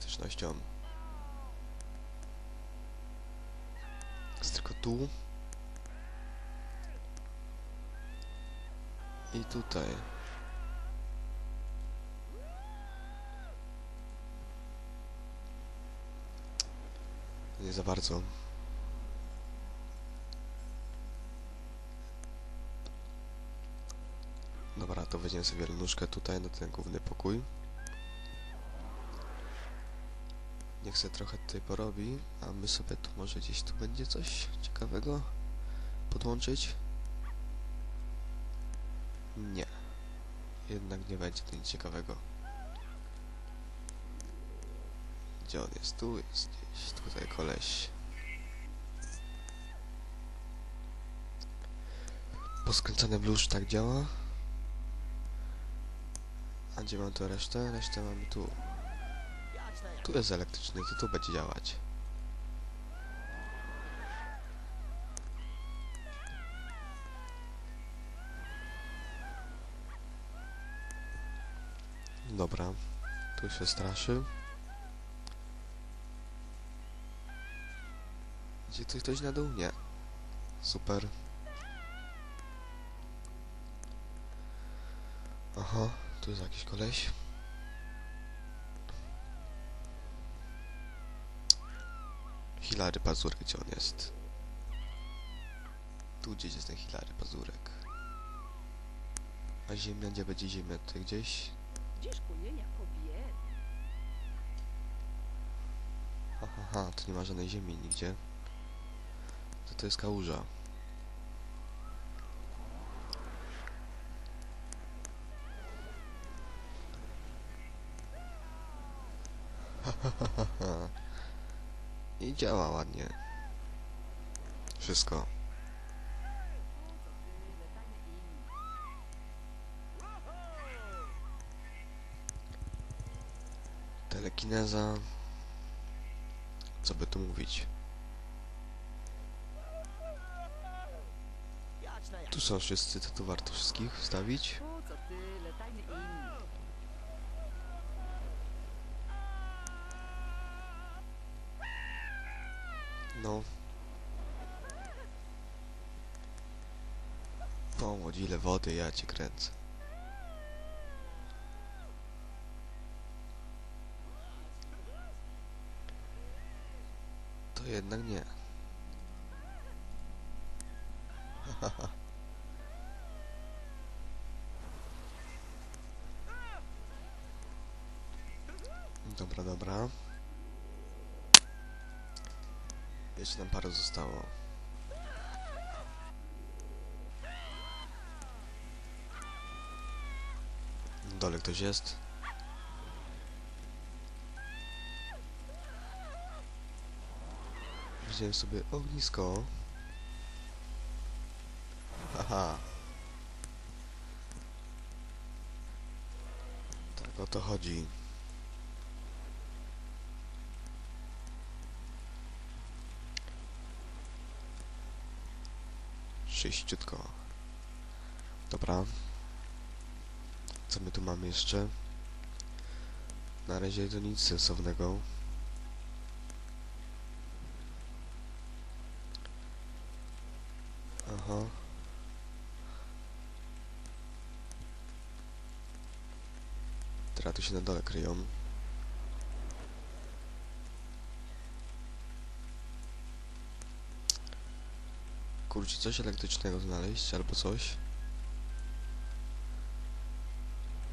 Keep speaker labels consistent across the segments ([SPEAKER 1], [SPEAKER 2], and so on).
[SPEAKER 1] elektrycznością. Jest tylko tu. I tutaj. Nie za bardzo. Dobra, to weźmiemy sobie nóżkę tutaj na ten główny pokój. Niech se trochę tutaj porobi, a my sobie tu może gdzieś tu będzie coś ciekawego podłączyć. Nie. Jednak nie będzie nic ciekawego. Gdzie on jest? Tu jest gdzieś. Tutaj koleś. Poskręcany blusz tak działa. A gdzie mam tu resztę? Resztę mamy tu. Tu jest elektryczny, to tu będzie działać. Dobra, tu się straszy. Gdzie ktoś, ktoś na dół? Nie. Super. Aha, tu jest jakiś koleś. Hilary Pazurek, gdzie on jest? Tu gdzieś jest ten Hilary Pazurek. A ziemia, gdzie będzie ziemia? Tutaj gdzieś?
[SPEAKER 2] Gdzie szkolenia kobiet?
[SPEAKER 1] Ha, ha, ha, tu nie ma żadnej ziemi nigdzie. To to jest kałuża. Ha, ha, ha, ha. I działa ładnie. Wszystko. Telekineza. Co by tu mówić? Tu są wszyscy, to tu warto wszystkich wstawić. Pomódź, ile wody, ja cię kręcę. To jednak nie. Dobra, dobra. Jeszcze nam parę zostało. Dole ktoś jest. Wziąłem sobie ognisko. Haha. Tak o to chodzi. Sześciutko. Dobra. Co my tu mamy jeszcze? Na razie to nic sensownego. Aha. Teraz tu się na dole kryją. Kurczę, coś elektrycznego znaleźć, albo coś.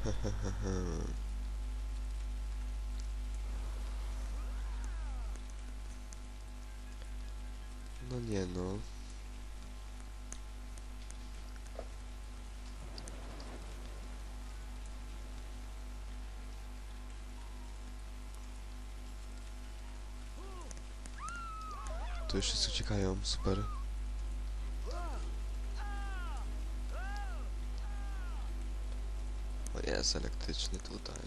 [SPEAKER 1] No nie no. Tu wszyscy uciekają, super. Jest elektryczny tutaj.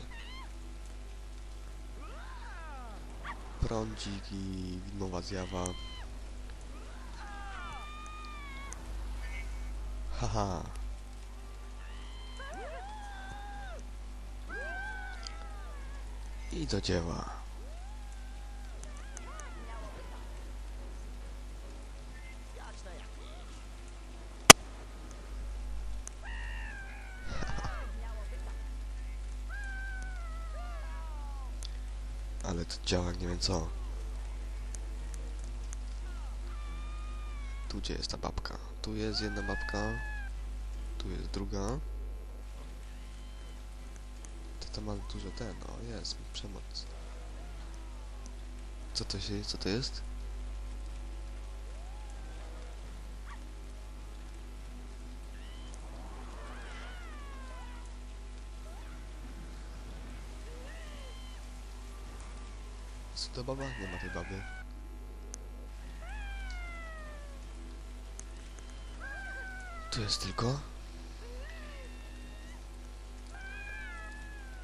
[SPEAKER 1] Prądzik i widmowa zjawa. Haha. I do dzieła. Ale to działa jak nie wiem co. Tu gdzie jest ta babka? Tu jest jedna babka. Tu jest druga. To tam ma dużo ten, o jest, przemoc. Co to się, co to jest? To baba? Nie ma tej baby. Tu jest tylko.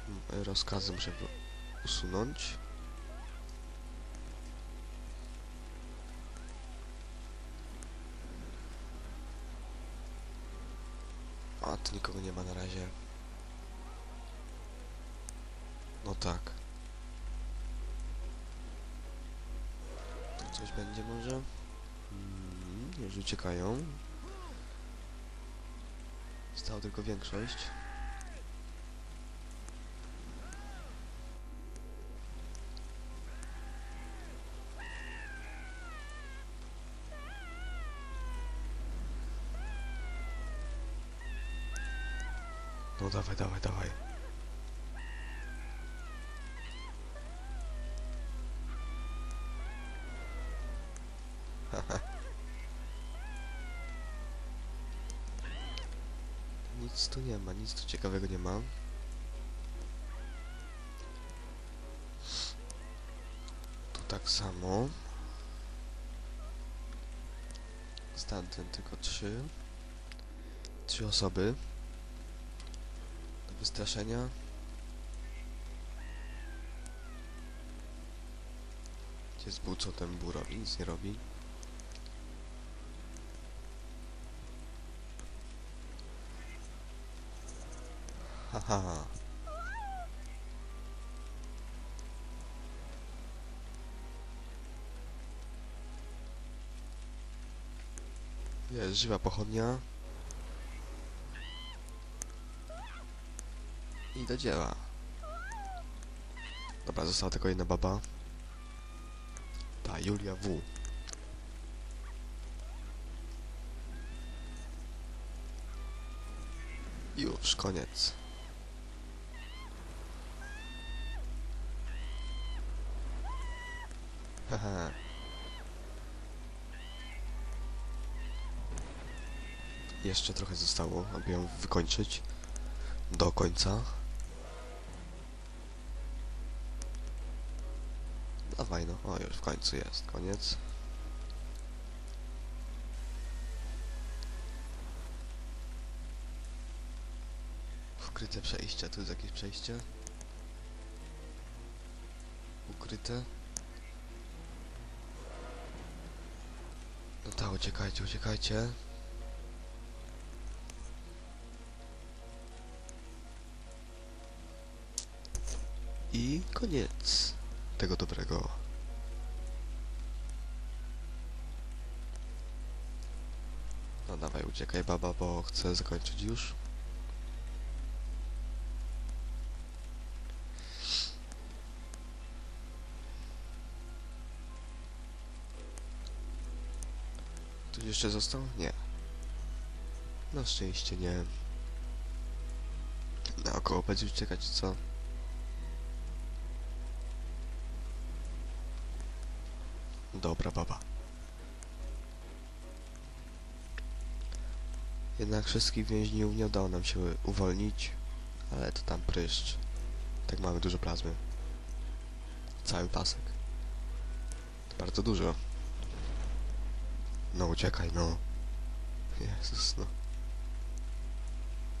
[SPEAKER 1] Mm, Rozkazy muszę usunąć. A, tu nikogo nie ma na razie. No tak. Będzie może? Mm, już uciekają. Stała tylko większość. No dawaj, dawaj, dawaj. Nic tu nie ma, nic tu ciekawego nie ma. Tu tak samo. Stamtąd tylko trzy. Trzy osoby. Do wystraszenia. Gdzie z bucą ten bu robi? Nic nie robi. Haha. Jest żywa pochodnia. I do dzieła. Dobra, została tylko jedna baba. Ta Julia W. Już, koniec. Jeszcze trochę zostało, aby ją wykończyć do końca. Dawaj no, o już w końcu jest, koniec. Ukryte przejście, tu jest jakieś przejście. Ukryte. Tak, uciekajcie, uciekajcie. I koniec tego dobrego. No dawaj, uciekaj baba, bo chcę zakończyć już. Ktoś jeszcze został? Nie. Na szczęście nie. Naokoło będzie uciekać, co? Dobra baba. Jednak wszystkich więźniów nie udało nam się uwolnić, ale to tam pryszcz. Tak mamy dużo plazmy. Cały pasek. To bardzo dużo. No uciekaj, no. Jezus, no.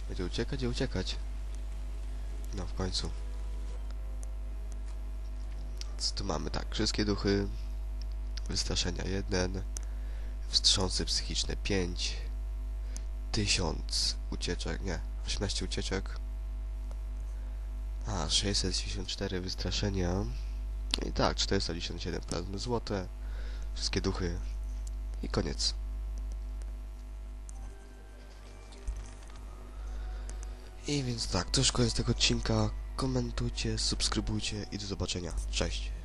[SPEAKER 1] Będzie uciekać i uciekać. No w końcu. Co tu mamy? Tak, wszystkie duchy. Wystraszenia 1. Wstrząsy psychiczne 5. 1000 ucieczek, nie, 18 ucieczek. A, 674 wystraszenia. I tak, 497 plazmy złote. Wszystkie duchy. I koniec. I więc tak, to już koniec tego odcinka. komentujcie, subskrybujcie i do zobaczenia. Cześć!